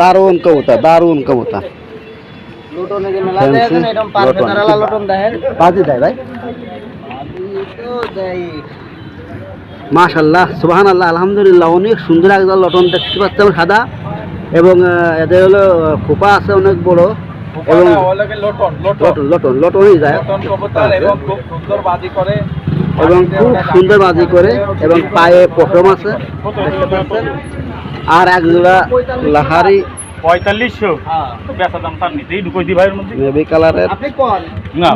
দারুণ কবুতর, দারুণ ভাই। মাশাল্লাহ আল্লাহ আলহামদুলিল্লাহ, অনেক সুন্দর একদম লটন দেখতে পাচ্ছিলাম সাদা। এবং এদের হলো খোপা আছে অনেক বড়। এবং লটন লটন। লটন লটন লটনই যায়। এবং খুব সুন্দর বাজি করে। এবং খুব সুন্দর বাজি করে এবং পায়ে পশম আছে। দেখতে পাচ্ছেন? আর এক জোড়া লাহারি। পঁয়তাল্লিশশো। বেচা দাম তার নিতেই ঢুকোই দি ভাইয়ের মধ্যে। নেভি কালারের। না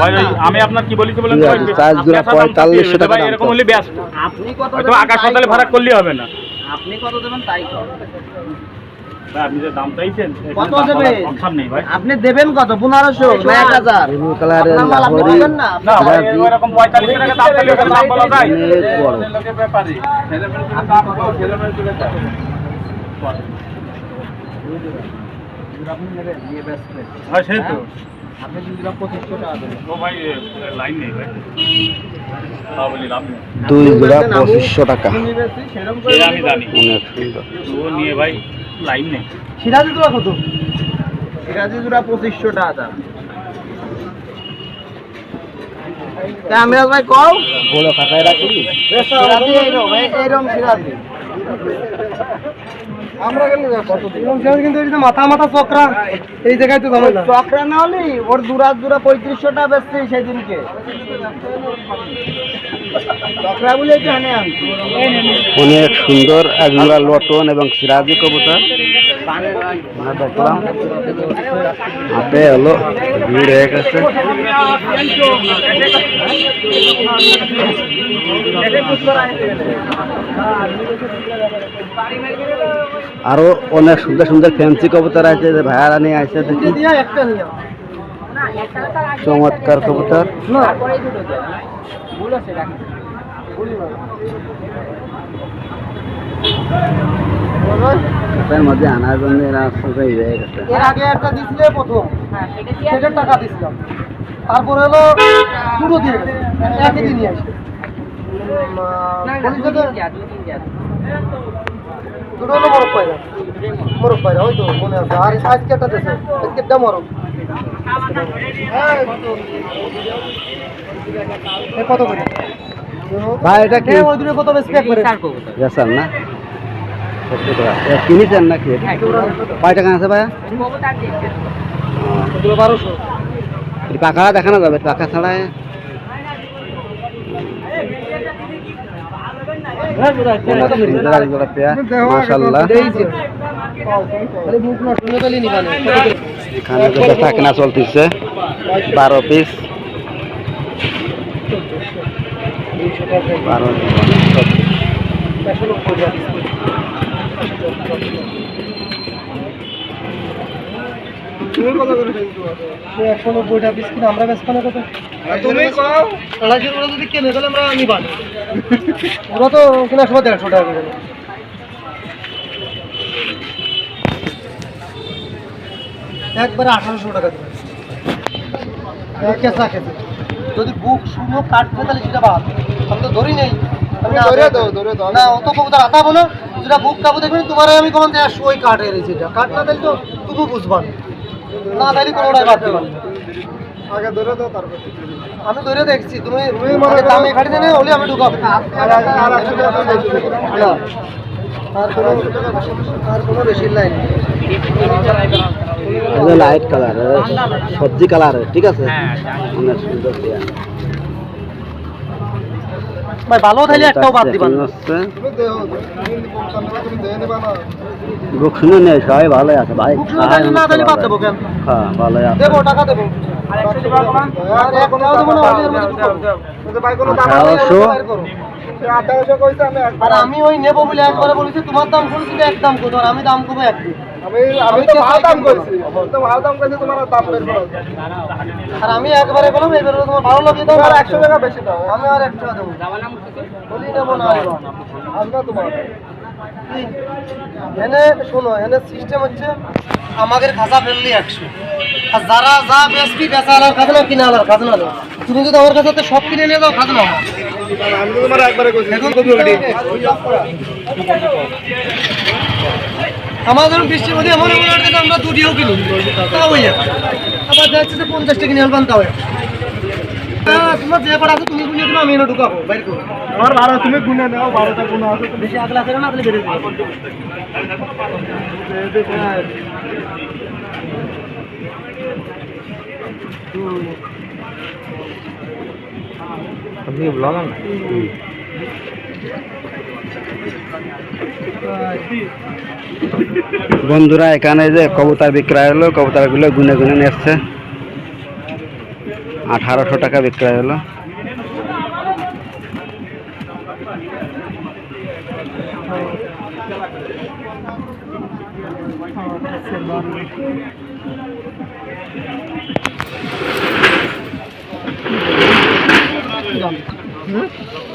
ভাই না আমি আপনার কি বলেছি বলেন ঠিক তো? আছে, ভাই, চার জোড়া বেচা দাম তার 45 দিয়ে টাকা এরকম হলে ব্যস্ত। আপনি কত আকাশ তাই পাতালে ভাড়া করলে হবে না। আপনি কত দেবেন? তাই আপনি যে দাম চাইছেন কত দাম দেবে? বলার অপশন নেই ভাই। আপনি দেবেন কত? পনেরোশো না এক হাজার? নেভি কালারের আপনার মাল আপনি লাহোরি। বলবেন না। না ভাই সিরাজি, ওইরকম পঁয়তাল্লিশ টাকা দাম চাইলে ওখানে দাম বলা যায়। অনেক বড় লোকের ব্যাপারই ছেলেমেয়ের জন্য দাম কম, ছেলেমেয়ের জন্য দাম কম। হয়? দুই পঁচিশশো টাকা ভাই লাইন নেই ভাই। তাও বলি লাভ নেই। দুই জোড়া পঁচিশশো টাকা। অনেক সুন্দর। নিয়ে ভাই লাইন নেই। সিরাজি জোড়া কত? সিরাজি জোড়া পঁচিশশো টাকা। দাম ভাই রাখি এইরকম সিরাজি। আমরা গেলে কিন্তু এই মাথা মাথা চক্রা এই জায়গায় তো চক্রা না হলে ওর দুরা দুরা পঁয়ত্রিশশো টাকা বেচছে এনে আনছি। অনেক সুন্দর এক জোড়া লটন এবং সিরাজি কবুতর। দেখলাম। হাতে হলো ভিড় হয়ে গেছে। আরও অনেক সুন্দর সুন্দর ফ্যান্সি কবুতর আছে যে ভাইয়ারা নিয়ে আসছে দেখি। দিয়া একটা নিও চমৎকার কবুতর। না মধ্যে আনার জন্য এরা সবাই হয়ে গেছে। এর আগে একটা দিছিলে প্রথম। সেটার টাকা দিছিলাম। তারপরে হলো দুটো দিয়ে গেছে। একই দিনই আসে। দুটো হলো মরক পায়রা মরক পায়রা ওই তো মনে আছে। আর আজকে একটা দেশে আজকেরটা মরক এ কত করে? ভাই এটা কি? এ ওই দূরে কত বেশি প্যাক করে গেছেন না সত্যি কথা। এ কিনেছেন নাকি? কয় টাকা আছে ভাইয়া? বারোশো। এই দেখানো যাবে পাখা ছাড়া অনেক সুন্দর এক জোড়া পেয়ার মাশাল্লাহ এখানে যে বেচা কেনা চলতেছে বারো পিস বারো একশো নব্বইটা পিস কিনা আমরা বেশ কত? তুমি কও? আড়াইশো করে যদি কেনে তাহলে আমরা নিবা না ওরা তো কেনার সময় দেড়শো টাকা করে। একবারে আঠারোশো টাকা দেবে। কেঁচা কেঁচা যদি বুক শুনো কাটবে তাহলে সেটা বাদ। আমি তো ধরি নেই। আমি না ধরে দাও, ধরে দাও। না অত কবুতর আতাবো না। যেটা বুক কাবু দেখবেন তোমার আমি ওই কাঠ এরেছি এটা। কাঠ না দিলে তো তুমি বুঝবা না। না তাইলে কোনোটাই বাদ দিবা আগে ধরে দাও তারপর আমি ধরে দেখছি তুমি দামে হলে আমি ঢুকাবো। না। আর কোনো আর কোনো বেশি লাইন লাইট কালার সবজি কালার ঠিক আছে? অনেক সুন্দর পেয়ার ভাই ভালো তাইলে একটাও বাদ দিবা না। তুমি তুমি তুমি নেই সবাই ভালোই আছে ভাই। না তাইলে বাদ দেবো কেন? হ্যাঁ আছে। দেবো টাকা দেবো। আর করব? করো। আমি একবার আর আমি ওই নেব বলে একবারে বলেছি তোমার দাম বলেছি যে এক দাম কত আর আমি দাম কমে এক আমি আমি তো ভালো দাম কইছি তো ভালো দাম কইছি তোমার আর দাম বের করো। আর আমি একবারে বললাম এবারে তোমার ভালো লাগে দাও তোমার একশো টাকা বেশি দাও। আমি আর দেবো বলি না তোমার এনে শোনো এনে সিস্টেম হচ্ছে আমাদের খাসা ফেললি একশো। আর যারা যা বেশি বেচা আলার খাজনা কিনে আলার খাজনা তুমি যদি আমার কাছে তো সব কিনে নিয়ে যাও খাজনা। আমি তো তোমার একবারে কইছি এখন আমার ধরুন বৃষ্টির মধ্যে এমন এমন আটকে তো আমরা দুটিও কিনি তাও হয়ে যাবে আবার যাচ্ছে যে পঞ্চাশটা কিনে আনবান তাও হ্যাঁ, তোমার যে কটা আছে তুমি গুনিয়ে দিলে আমি এনে ঢুকাবো বাইর করব আমার ভাড়া তুমি গুনে নাও বারোটা গুণা আছে বেশি আগলা আছে না তাহলে বেড়ে যাবে। বন্ধুরা, এখানে যে কবুতর বিক্রয় হলো, কবুতরগুলো গুনে গুনে নিয়ে আঠারোশো টাকা বিক্রয় হলো।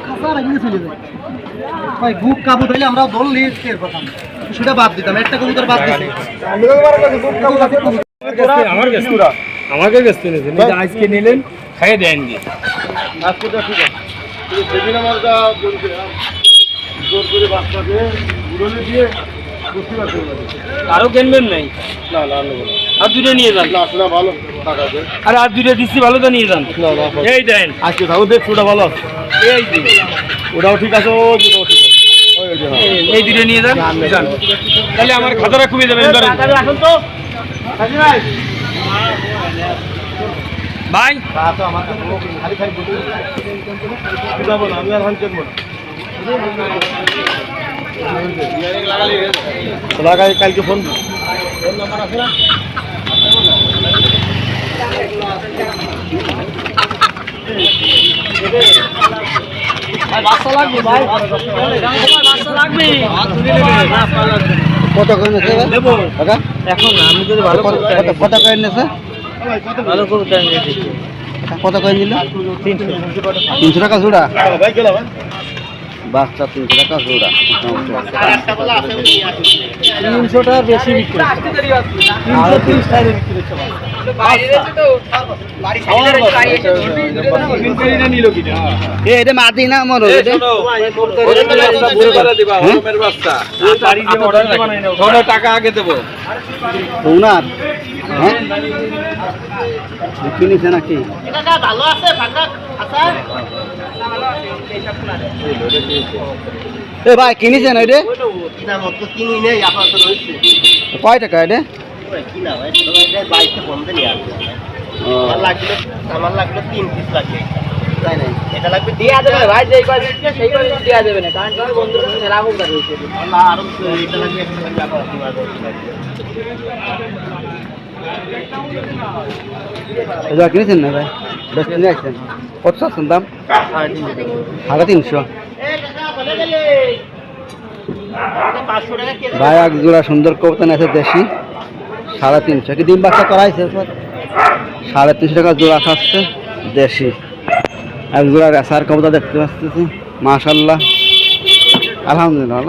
খাসা চলে যায়। ভাই বুক কাবু তাইলে আমরা এর কথা। সেটা বাদ দিতাম একটা কবুতর বাদ দিতে কাছে আমার কাছে আমাকে কাছে নিয়েছেন আজকে নিলেন খাইয়ে দেন গিয়ে আজকে তো ঠিক আছে সেদিন আমার যা বলছে জোর করে বাচ্চাকে উড়নে দিয়ে আরও কিনবেন নাই? না না আর দুটো নিয়ে যান। না ভালো আরে আর দুটো দিচ্ছি ভালো তো নিয়ে যান। না না এই দেন। আজকে থাকো দেখ ওটা ভালো এই ওটাও ঠিক আছে ও ঠিক। এই দুটো নিয়ে যান যান। তাহলে আমার খাতাটা খুবই যাবেন ধরেন। ভাই। যাব না আমি আর হান চেকবো না লাগাই, কালকে ফোন কত করে কাকা? এখন আমি যদি ভালো কত করে নিয়েছে? ভালো দিচ্ছি। কত করে নিল? তিনশো। টাকা জোড়া? বাচ্চা তিনশো টাকা জোড়া। তিনশো টাকা বেশি বিক্রি তিনশো তিরিশ টাকা বিক্রি এটা মাটি না আমার টাকা আগে দেবো ওনার হ্যাঁ? নাকি? এ ভাই কিনেছেন আপাতত রয়েছে কয় টাকা এটা? কিনা ভাই? আমার লাগল তিন পিস লাগবে এটা লাগবে দেওয়া সেই দেওয়া না। কারণ আরও এটা লাগবে একটা লাগবে কিনেছেন না ভাই? দশ কিনে আসছেন কত আসছেন দাম? সাড়ে তিনশো। ভাই এক জোড়া সুন্দর কবুতর আছে দেশি। সাড়ে তিনশো। কি ডিম বাচ্চা করাইছে? সাড়ে তিনশো টাকা জোড়া খাচ্ছে, দেশি। এক জোড়া রেসার কবুতর দেখতে পাচ্ছি মাশাল্লাহ আলহামদুলিল্লাহ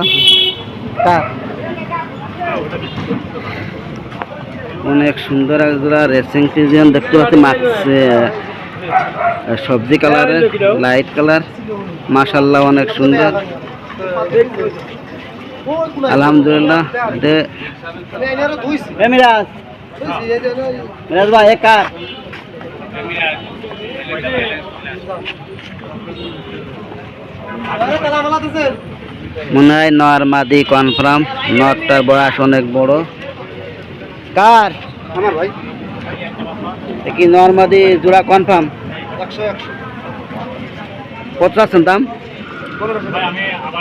অনেক সুন্দর এক জোড়া রেসিং পিজিয়ন দেখতে পাচ্ছি, মাছ সবজি কালারের লাইট কালার মাশাল্লাহ অনেক সুন্দর। আলহামদুলিল্লাহ মিরাজ মিরাজ ভাই এক কার মনে হয় নর মাদি কনফার্ম নরটার বয়স অনেক বড়। কার? আমার ভাই। কি নর মাদি জোড়া কনফার্ম কত আছেন দাম?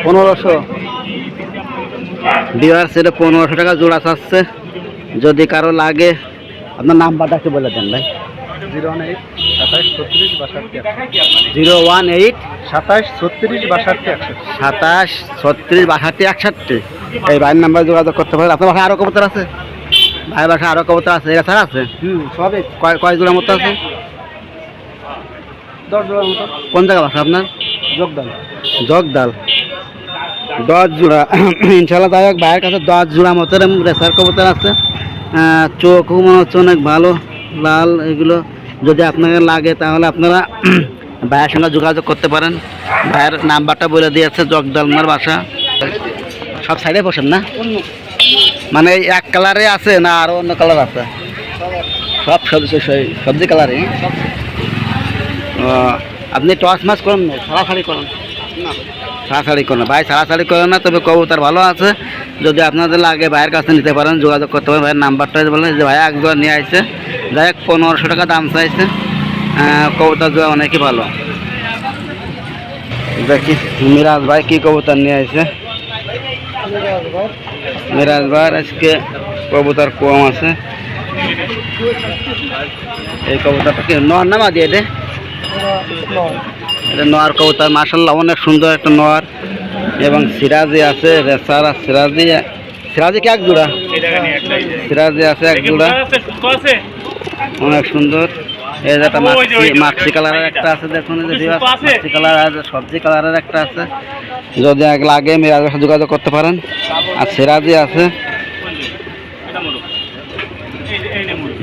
পনেরোশো। বিহার সেটা পনেরোশো টাকা জোড়া চাচ্ছে। যদি কারও লাগে আপনার নাম্বারটা একটু বলে দেন ভাই। জিরো ওয়ান এইট সাতাশ ছত্রিশ বাষট্টি জিরো ওয়ান এইট সাতাশ ছত্রিশ বাষট্টি একশো সাতাশ ছত্রিশ বাষট্টি একষট্টি। এই ভাইয়ের নাম্বার যোগাযোগ করতে পারেন। আপনার বাসায় আরও কবুতর আছে? ভাইয়ের বাসায় আরও কবুতর আছে? এছাড়া আছে? হুম সবই। কয় কয় জোড়ার মতো আছে? দশ জোড়ার মতো। কোন জায়গা বাসা আপনার? যোগদান। জগদাল দশ জোড়া। ইনশাল্লাহ হোক, ভাইয়ের কাছে দশ জোড়া মতো রেসার কবুতর আছে। চোখও মনে হচ্ছে অনেক ভালো, লাল এগুলো। যদি আপনাকে লাগে তাহলে আপনারা ভাইয়ের সঙ্গে যোগাযোগ করতে পারেন। ভাইয়ের নাম্বারটা বলে দিয়েছে জগদলমার বাসা। সব সাইডে বসেন না? মানে এক কালারে আছে না আরও অন্য কালার আছে? সব সবজি সবজি কালারে আপনি টস মাছ করুন না করুন। সারাসারি করুন ভাই সারাসারি করেন না তবে কবুতর ভালো আছে। যদি আপনাদের লাগে ভাইয়ের কাছে নিতে পারেন যোগাযোগ করতে পারেন। ভাইয়ের নাম্বারটা বলেন যে ভাই এক জোড়া নিয়ে আসছে যাই হোক পনেরোশো টাকা দাম চাইছে। কবুতর জোড়া অনেকই ভালো। দেখি মিরাজ ভাই কি কবুতর নিয়ে আসছে মিরাজ ভাই আজকে কবুতর কম আছে। এই কবুতরটা কি নর নামা দিয়ে দে। এটা নোয়ার কবুতর মার্শাল্লাহ অনেক সুন্দর একটা নোয়ার। এবং সিরাজি আছে রেসার আর সিরাজি। সিরাজি কি এক জোড়া? সিরাজি আছে এক জোড়া। অনেক সুন্দর। এই যে একটা মাক্সি মাক্সি কালারের একটা আছে দেখুন মাক্সি কালার আর সবজি কালারের একটা আছে। যদি এক লাগে মেয়ের যোগাযোগ করতে পারেন। আর সিরাজি আছে।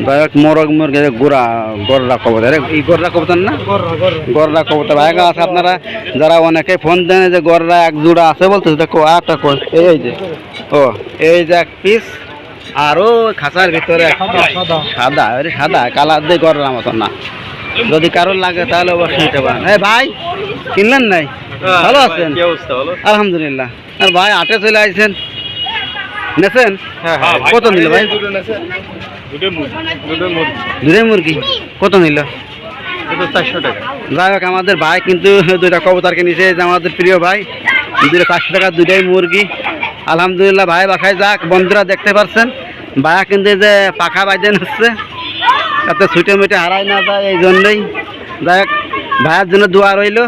ডাইরেক্ট মোরগ? মুরগি গোড়া গররা কবুতর। এই গররা কবুতর না? গররা কবুতর। ভাই আছে আপনারা যারা অনেকে ফোন দেন যে গররা এক জোড়া আছে বলতে দেখো কোন এই যে ও এই যে এক পিস আরও খাঁচার ভিতরে সাদা আরে সাদা কালার দিয়ে গররা মতন না। যদি কারোর লাগে তাহলে অবশ্যই নিতে পারেন। এই ভাই কিনলেন নাই? ভালো আছেন? আলহামদুলিল্লাহ। আর ভাই আটে চলে আসছেন নেছেন? কত নিল ভাই? দুটোই মুরগি। কত নিল? চারশো টাকা। যাই হোক আমাদের ভাই কিন্তু দুইটা কবুতরকে যে আমাদের প্রিয় ভাই। দুইটা চারশো টাকা দুইটাই মুরগি। আলহামদুলিল্লাহ ভাই বাসায় যাক বন্ধুরা দেখতে পাচ্ছেন ভাইয়া কিন্তু যে পাখা বাইদেন হচ্ছে তাতে ছুটে মুটে হারাই না যায় এই জন্যই। যাই হোক ভাইয়ের জন্য দোয়া রইল।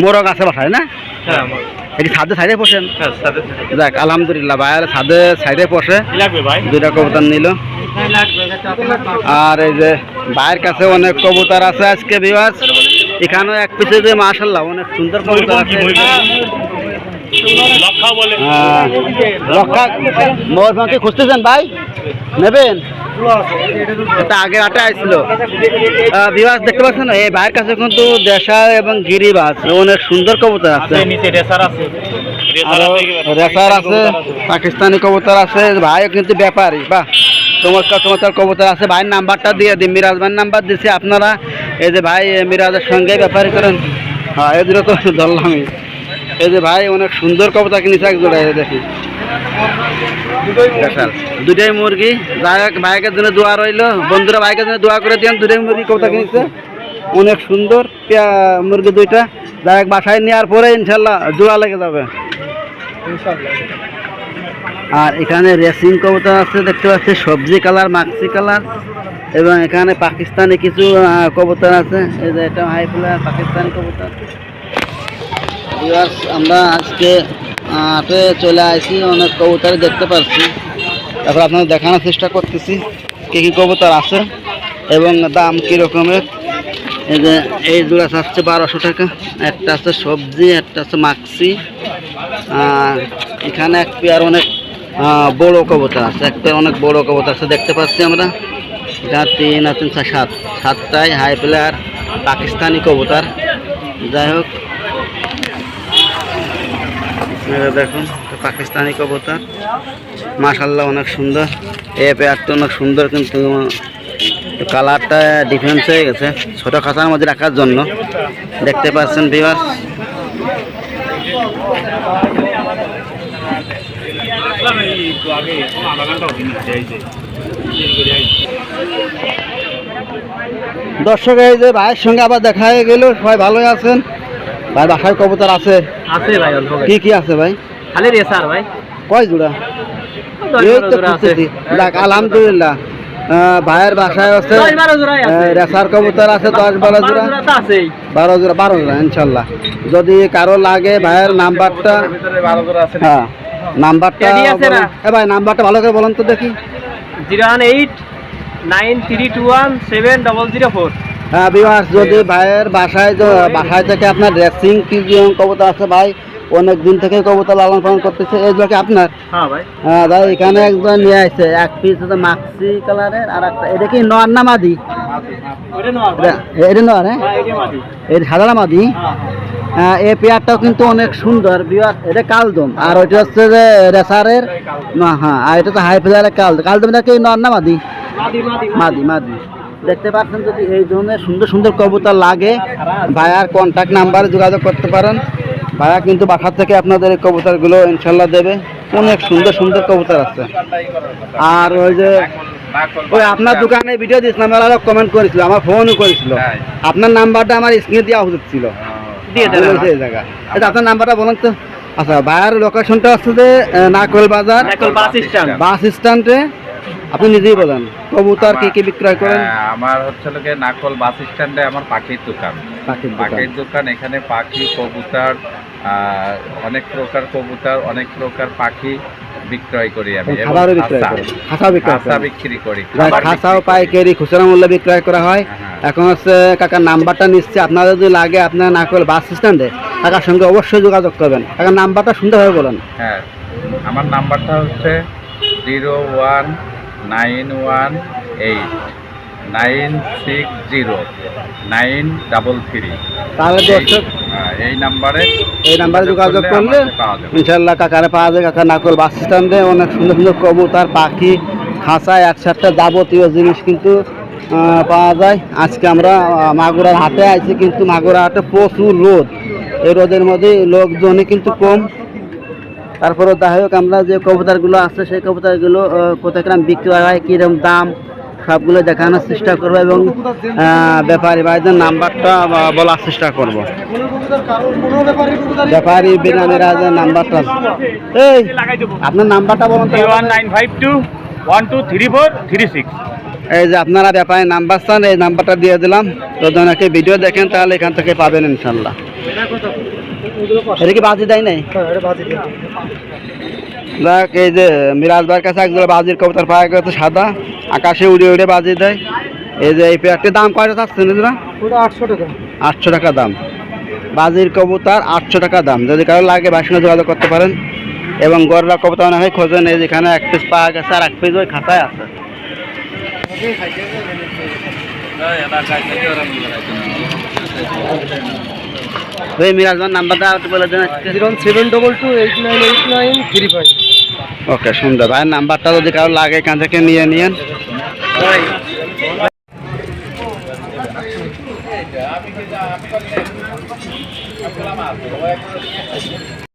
মোরগ আছে বাসায় না? হ্যাঁ এটি ছাদে সাইডে হ্যাঁ সাথে যাক আলহামদুলিল্লাহ ভাইয়ের ছাদে সাইডে পোষে দুইটা কবুতর নিল। আর এই যে ভাইয়ের কাছে অনেক কবুতর আছে আজকে বিবাস এখানেও এক পিছে যে মাশাল্লাহ অনেক সুন্দর কবুতর আছে। লক্ষা বলে। হ্যাঁ। রক্ষা ময়ূরভঞ্জকে খুঁজতেছেন ভাই? নেবেন? এটা আগে আটে আসছিল বিবাস দেখতে পাচ্ছেন এই ভাইয়ের কাছে কিন্তু দেশা এবং গিরিবাস অনেক সুন্দর কবুতর আছে। রেসার আছে। পাকিস্তানি কবুতর আছে ভাইও কিন্তু ব্যাপারী বাহ। চমৎকার চমৎকার কবুতর আছে। ভাইয়ের নাম্বারটা দিয়ে দিন মিরাজ ভাইয়ের নাম্বার দিছি আপনারা। এই যে ভাই মিরাজের সঙ্গে ব্যাপারী করেন। হ্যাঁ এই দুটো তো ধরলামই। এই যে ভাই অনেক সুন্দর কবুতর কিনেছে এক জোড়া দেখি। দুটাই মুরগি। ভাইকের জন্য দোয়া রইল। বন্ধুরা ভাইকের জন্য দোয়া করে দিন দুটাই মুরগি কবুতর কিনেছে? অনেক সুন্দর মুরগি দুইটা। যাই বাসায় নেওয়ার পরে ইনশাল্লাহ জোড়া লেগে যাবে। আর এখানে রেসিং কবুতর আছে, দেখতে পাচ্ছি, সবজি কালার, মাক্সি কালার। এবং এখানে পাকিস্তানি কিছু কবুতর আছে। এই যে এটা হাই ফ্লার পাকিস্তানি কবুতর। আমরা আজকে হাটে চলে আসি অনেক কবুতর দেখতে পাচ্ছি তারপর আপনাদের দেখানোর চেষ্টা করতেছি কী কী কবুতর আছে এবং দাম কী রকমের। এই যে এই জোড়া চাচ্ছে বারোশো টাকা একটা আছে সবজি একটা আছে মাক্সি। আর এখানে এক পেয়ার অনেক বড় কবুতর আছে এক পেয়ার অনেক বড় কবুতর আছে দেখতে পাচ্ছি আমরা। এটা তিন আছে ছয়, সাত সাতটায় হাই প্লেয়ার পাকিস্তানি কবুতর। যাই হোক দেখুন পাকিস্তানি কবুতর। মাশাল্লাহ অনেক সুন্দর। এ পেয়ারটা অনেক সুন্দর কিন্তু কালারটা ডিফারেন্স হয়ে গেছে। ছোট খাঁচার মধ্যে রাখার জন্য। দেখতে পাচ্ছেন ভিউয়ার্স দর্শক, এই যে ভাইয়ের সঙ্গে আবার দেখা হয়ে গেল। সবাই ভালোই আছেন। ভাই বাসায় কবুতর আছে। আছে ভাই অল্প কি কি আছে ভাই? খালি রেসার ভাই। কয় জোড়া? এই তো খুঁজতেছি। যাক আলহামদুলিল্লাহ। ভাইয়ের বাসায় আছে। রেসার কবুতর আছে দশ বারো জোড়া। বারো জোড়া বারো জোড়া ইনশাল্লাহ। যদি কারও লাগে ভাইয়ের নাম্বারটা বারো জোড়া আছে। হ্যাঁ নাম্বারটা? এ ভাই নাম্বারটা ভালো করে বলুন তো দেখি। Zero one eight nine three two one seven double zero four. হ্যাঁ বিভাস যদি ভাইয়ের বাসায় বাসায় থেকে আপনার ড্রেসিং কি কবুতর আছে ভাই অনেক দিন থেকে কবুতর লালন পালন করতেছে এইগুলো কি আপনার? হ্যাঁ ভাই। হ্যাঁ দাদা এখানে একজন নিয়ে আসছে এক পিস হচ্ছে মাক্সি কালারের আর একটা এটা কি নর না মাদি? এটা- নর হ্যাঁ? হ্যাঁ এটা সাদা মাদি? হ্যাঁ হ্যাঁ, এই পেয়ারটাও কিন্তু অনেক সুন্দর বিয়ার এটা কালদম আর ওইটা হচ্ছে যে রেসারের না হ্যাঁ আর এটা তো হাই ফ্লারের কালদম। কালদমটা কি নর না মাদি? মাটি মাদি মাদি। দেখতে পাচ্ছেন যদি এই ধরনের সুন্দর সুন্দর কবুতর লাগে ভাইয়ার কন্ট্যাক্ট নাম্বারে যোগাযোগ করতে পারেন। ভাইয়া কিন্তু বাসার থেকে আপনাদের এই কবুতরগুলো ইনশাল্লাহ দেবে। অনেক সুন্দর সুন্দর কবুতর আছে। আর ওই যে ওই আপনার দোকানে ভিডিও দিয়েছিলাম ওরা কমেন্ট করেছিল আমার ফোনও করেছিল। আপনার নাম্বারটা আমার স্ক্রিনে দেওয়া উচিত ছিল। জায়গা এটা আপনার নাম্বারটা বলুন তো। আচ্ছা ভাইয়ার লোকেশনটা হচ্ছে যে নাকল বাজার। বাস স্ট্যান্ড বাস স্ট্যান্ডে আপনি নিজেই বলেন। কবুতর কি কি বিক্রয় করেন? হ্যাঁ, আমার হচ্ছে লোকে নাকল বাস স্ট্যান্ডে আমার পাখির দোকান। পাখির দোকান। এখানে পাখি কবুতর অনেক প্রকার কবুতর অনেক প্রকার পাখি বিক্রয় করি আমি। খাবারও বিক্রয় খাসা। বিক্রয় খাসা বিক্রি করি খাসাও পাইকারি খুচরা মূল্যে বিক্রয় করা হয়। হ্যাঁ। এখন হচ্ছে কাকার নাম্বারটা নিচ্ছে আপনার যদি লাগে আপনার নাকল বাস স্ট্যান্ডে কাকার সঙ্গে অবশ্যই যোগাযোগ করবেন। কাকার নাম্বারটা সুন্দরভাবে বলেন। হ্যাঁ আমার নাম্বারটা হচ্ছে zero one nine one eight nine six zero nine double three. তাহলে দর্শক এই নাম্বারে এই নাম্বারে যোগাযোগ করলে ইনশাল্লাহ কাকারে পাওয়া যায় কাকা নাকল বাস স্ট্যান্ডে। অনেক সুন্দর সুন্দর কবুতর পাখি খাঁচা একসাথে যাবতীয় জিনিস কিন্তু পাওয়া যায়। আজকে আমরা মাগুরার হাটে আছি কিন্তু মাগুরা হাটে প্রচুর রোদ। এই রোদের মধ্যে লোকজনই কিন্তু কম। তারপরে যাই হোক আমরা যে কবুতরগুলো আছে সেই কবুতরগুলো কোথায় গ্রাম বিক্রি হয় কীরকম দাম সবগুলো দেখানোর চেষ্টা করব এবং ব্যাপারী ভাইদের নাম্বারটা বলার চেষ্টা করব। ব্যাপারে বিনামের আজ নাম্বারটা এই আপনার নাম্বারটা বলুন তো। Nine five two one two three four three six এই যে আপনারা ব্যাপারী নাম্বার চান এই নাম্বারটা দিয়ে দিলাম। তো জনকে ভিডিও দেখেন তাহলে এখান থেকে পাবেন ইনশাল্লাহ। এটা কি বাজি দেয় নাই? হ্যাঁ এটা বাজি দিয়ে। দেখ এই যে মিরাজ ভাইয়ের কাছে একজন বাজির কবুতর পাওয়া গেছে সাদা আকাশে উড়ে উড়ে বাজি দেয়। এই যে এই পেয়ারটির দাম কয়টা থাকছে না আটশো টাকা। আটশো টাকা দাম। বাজির কবুতর আটশো টাকা দাম। যদি কারও লাগে সঙ্গে যোগাযোগ করতে পারেন। এবং গররা কবুতর অনেক হয় খোঁজেন এই যেখানে এক পিস পাওয়া গেছে আর এক পিস ওই খাতায় আছে। ওই মিরাজ মিরাজমান নাম্বারটা একটু বলে দেন zero seven double two eight nine eight nine three five. Okay সুন্দর। ভাইয়ের নাম্বারটা যদি কারও লাগে এখান থেকে নিয়ে নিয়েন।